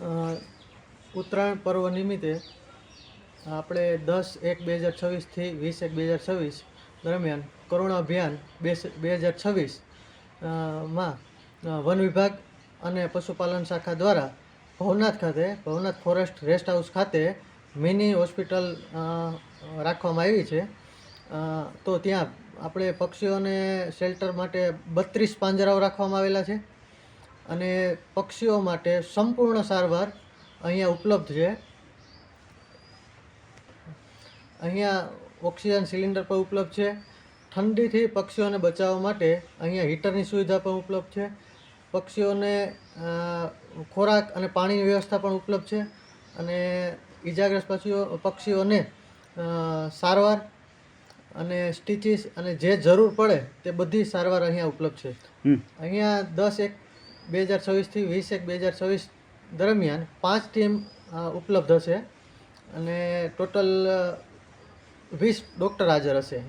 ઉત્તરાયણ પર્વ નિમિત્તે આપણે દસ એક બે હજાર છવ્વીસથી વીસ એક બે હજાર છવ્વીસ દરમિયાન કરુણા અભિયાન બે બે હજાર છવ્વીસમાં વન વિભાગ અને પશુપાલન શાખા દ્વારા ભવનાથ ખાતે, ભવનાથ ફોરેસ્ટ રેસ્ટ હાઉસ ખાતે મિની હોસ્પિટલ રાખવામાં આવી છે. તો ત્યાં આપણે પક્ષીઓને શેલ્ટર માટે બત્રીસ પાંજરાઓ રાખવામાં આવેલા છે. અને પક્ષીઓ માટે સંપૂર્ણ સારવાર અહીંયા ઉપલબ્ધ છે. અહીંયા ઓક્સિજન સિલિન્ડર પણ ઉપલબ્ધ છે. ઠંડીથી પક્ષીઓને બચાવવા માટે અહીંયા હીટરની સુવિધા પણ ઉપલબ્ધ છે. પક્ષીઓને ખોરાક અને પાણીની વ્યવસ્થા પણ ઉપલબ્ધ છે અને ઈજાગ્રસ્ત પક્ષીઓ પક્ષીઓને સારવાર અને સ્ટીચીસ અને જે જરૂર પડે તે બધી સારવાર અહીંયા ઉપલબ્ધ છે. અહીંયા દસ એક બે હજાર છવ્વીસથી વીસ એક બે હજાર છવ્વીસ દરમિયાન પાંચ ટીમ ઉપલબ્ધ હશે અને ટોટલ વીસ ડૉક્ટર હાજર હશે.